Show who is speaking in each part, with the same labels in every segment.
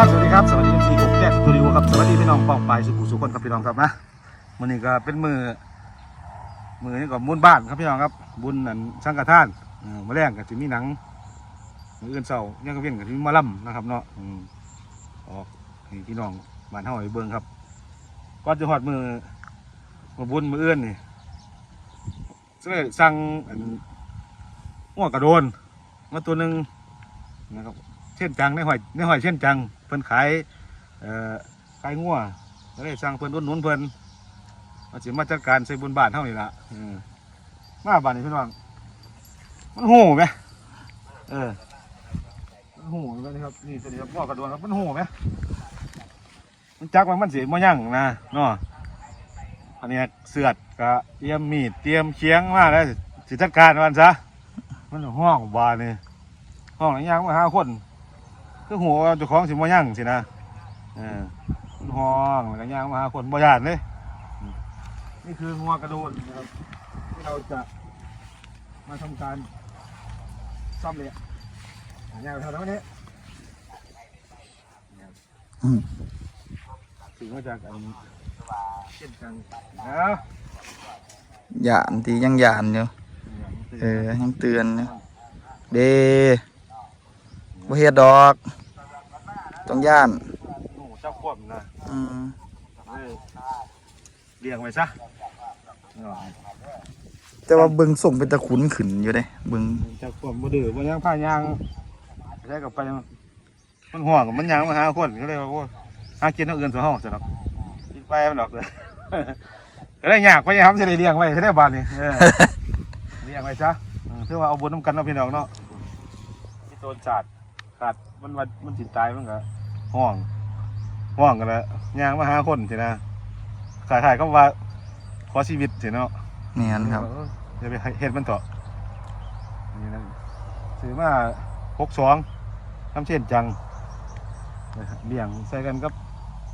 Speaker 1: สวัสดีครับสี่หกแยกสตูดิโอครับ สวัสดีพี่น้องปองปายสุขุสุคนครับพี่น้องครับนะมือนี้ก็เป็นมือ มือนี่ก็บุญบ้านครับพี่น้องครับ บุญนั่นสังฆทานเออมาแรงก็สิมีหนังมืออื่นเสาร์ยังก็เวียนก็สิมีมาล่ำนะครับเนาะออกพี่น้องบ้านเฮาไปเบิ่งครับก่อนจะฮอดมือมาบุญมืออื่นนี่ซึ่งสั่งอันหัวกระโดนมาตัวหนึ่งนะครับเช่นจังในหอยในหอยเช่นจัง เพิ่นขายเอ่อขายงัวก็เลยสั่งเพิ่นอุดหนุนเพิ่นมาสิมาจัดการใส่บุญบ้านเท่านี้ละเออมาบ้านนี้พี่น้องมันโหไหมเออมันโหไหมครับนี่ตัวนี้ครับพ่อกระโดนครับมันโหไหมมันจักว่ามันสิมายั่งนะเนาะอันนี้เสือดก็เตรียมมีดเตรียมเคียงมาแล้วสิจัดการมันซะมันห้องบานนี่ห้องอะไรย่างมาห้าคน คือหัวเจ้าของสิบ่ยั่งสินะเออห้องแล้วก็ย่างมาหาคนบ่ยานเลยนี่คืองัวกระโดนนะครับที่เราจะมาทำการซ่อมเลยอะย่างเท่านั้นนี้
Speaker 2: อืม
Speaker 1: ถึงมาจากอันเช่นกันนะ
Speaker 2: หยานทียังหยานอยู่เออยังเตือนอยู่เดบ่เฮ็ดดอก ต้องย่าน
Speaker 1: โอ้เจ้าควบนะ
Speaker 2: อืม
Speaker 1: เออเลี้ยงไว้ซะเนาะ
Speaker 2: แต่ว่าเบิ่งส่งเป็นตะขุนขึ้นอยู่เด้เบิ่ง
Speaker 1: เจ้าควบบ่ดื้อบ่ยังพายางใช้กับไปมันห่วงมันยางมาหาคนก็เลยว่าโอ้หากินเอาเงินสู่ห้องซะดอกกินไปมันดอกเลยก็ได้ยากไปครับจะได้เลี้ยงไว้จะได้บานนี่เออเลี้ยงไว้ซะเออเพื่อว่าเอาบุญน้ำกันเนาะพี่น้องเนาะที่โดนจัดขาดมันวันมันจิตตายมันก็ ห่วงห่วงกันแล้วยางมาหาคนสินะขายขายก็ว่าขอชีวิตสิเนาะ
Speaker 2: แม่นครับ
Speaker 1: เอออย่าไปเห็ดมันต่อนี่นะซื้อมาหกสองทำเช่นจังเลี้ยงใส่กันกับ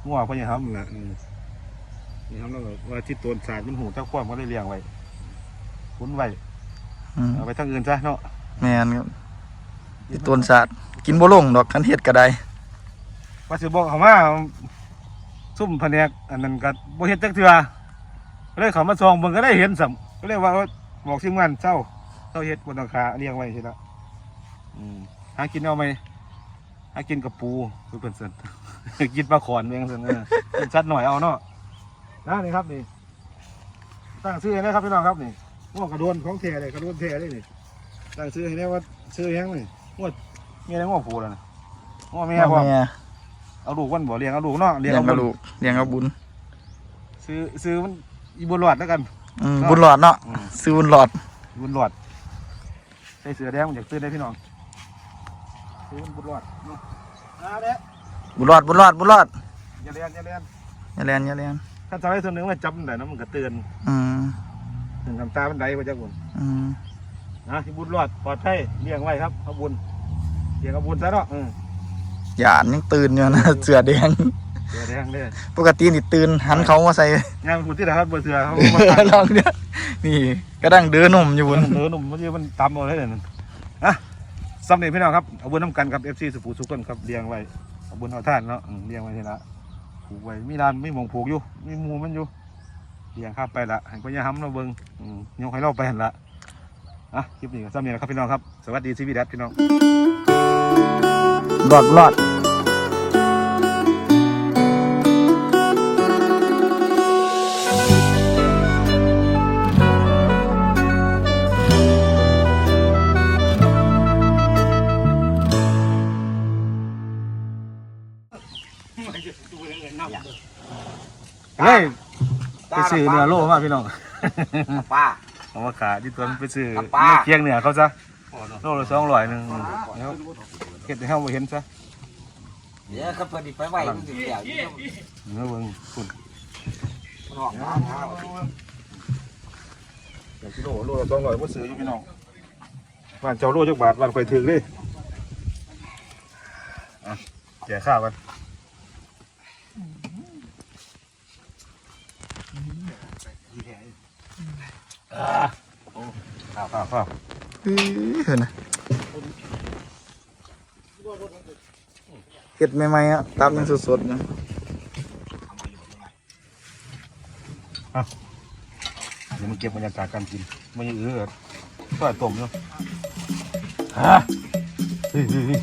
Speaker 1: งัวพญาฮัมแหละอืมนี่ครับแล้วก็ว่าที่ตัวสารมันหูเจ้าความก็ได้เลี้ยงไว้คุ้นไว้
Speaker 2: อืม
Speaker 1: เอาไปทางอื่นซะเนาะ
Speaker 2: แม่นครับที่ต้นสาดกินบ่ลงดอกคันเฮ็ดก็ได้
Speaker 1: ว่าสิบอกเขามาซุ่มแผนกอันนั้นก็บ่เฮ็ดจักเทื่อก็เลยเขามาซองเบิ่งก็ได้เห็นสัมก็เลยว่าบอกทีมงานเจ้าเจ้าเฮ็ดบนหลังคาเลี้ยงไว้สิละอืมหากินเอาไหมหากินกับปูคือเพิ่นซั่นกินปลาขอนเองซั่นเออเป็นชัดหน่อยเอาเนาะนะนี่ครับนี่ตั้งชื่อให้นะครับพี่น้องครับนี่งวกระโดนของแท้เลยกระโดนแท้เลยนี่ตั้งชื่อให้ได้ว่าชื่อหยังนี่งวดมีอะไรงวปูแล้วนะงวแม่พร้อม
Speaker 2: แม่
Speaker 1: เอาลูกวันบ่เลี้ยงเอาลูกเนาะเลี้
Speaker 2: เลี้
Speaker 1: ยง
Speaker 2: ยง
Speaker 1: เอา
Speaker 2: กับ
Speaker 1: บุญ
Speaker 2: ลูกเลี้ยงกับบุญ
Speaker 1: ซื้อซื้อมันอีบุญหลอดแล้วกัน
Speaker 2: อืมบุญหลอดเนาะ
Speaker 1: อืม
Speaker 2: ซื้อบุญหลอด
Speaker 1: อีบุญหลอดใส่เสือแดงมันอยากซื้อได้พี่น้องซื้อมันบุญหลอดเนาะอ่าเด้
Speaker 2: บุญหลอดบุญหลอดบุญหลอด
Speaker 1: อย่าเลียนอย่าเลียน
Speaker 2: อย่าเลียนอย่าเลียน
Speaker 1: ถ้าจำได้ส่วนหนึ่งมันจับมันได้นะมันก็เตือน
Speaker 2: อืม
Speaker 1: ถึงทำตามันได้มาจากบุญ
Speaker 2: อืม
Speaker 1: นะอีบุญหลอดปลอดภัยเลี้ยงไว้ครับเอาบุญเลี้ยงเอาบุญซะเนาะอืม
Speaker 2: หยานยังตื่นอยู่นะเสือแดง
Speaker 1: เสือแดงเด้อ
Speaker 2: ปกตินี่ตื่นหันเขามาใส่
Speaker 1: งานบุญที่ไหนครับเสือเขา
Speaker 2: ลองเนี่ยนี่ก็ดังเดินหนุ่มอยู่บน
Speaker 1: เออหนุ่มมันมันตำเอาเลยเนี่ยอะสำเร็จพี่น้องครับเอาบุญน้ำกันครับเอฟซีสุภูสุกคนครับเลี้ยงไว้เอาบุญเอาท่านเนาะอืมเลี้ยงไว้ทีละผูกไว้มีร้านมีหมองผูกอยู่มีหมูมันอยู่เลี้ยงข้ามไปละให้พ่อใหญ่ห้ำเราเบิ่งอืมยกให้เราไปหันละอะคลิปนี้ก็สำเร็จแล้วครับพี่น้องครับสวัสดีชีวิตแดดพี่น้อง
Speaker 2: หลอดหลอด
Speaker 1: เฮ้ยไปซื้อเนื้อโลมาพี่น้อง
Speaker 3: ป้า
Speaker 1: เอามาขายที่ตัวมันไปซื้อ
Speaker 3: ครับป้า
Speaker 1: เนื้อเคียงเนื้อเขาซะโลละสองร้อยหนึ่งแล้ว เก็บให้เขาไปเห็นซะ
Speaker 3: เดี๋ยวเขาเปิดอีกไปไหวมันสิเกี่ยวอยู่
Speaker 1: เนื้อเบิ่งคุณ
Speaker 3: ห้องน้ำเอา
Speaker 1: เดี๋ยวกิโลโลละสองร้อยมาซื้ออยู่พี่น้องบ้านเจ้าโลจักบาทบ้านข่อยถึงเลยอะแก่ข้าวกันข้าวข้าวข้าว
Speaker 2: อื้อเห็นนะ เห็ดใหม่ๆอะตับยังสดๆอยู่
Speaker 1: เดี๋ยวมันเก็บบรรยากาศการกินมันยังเอือดก็ต้มเนาะฮะเฮ้ยเฮ้ยเฮ้ย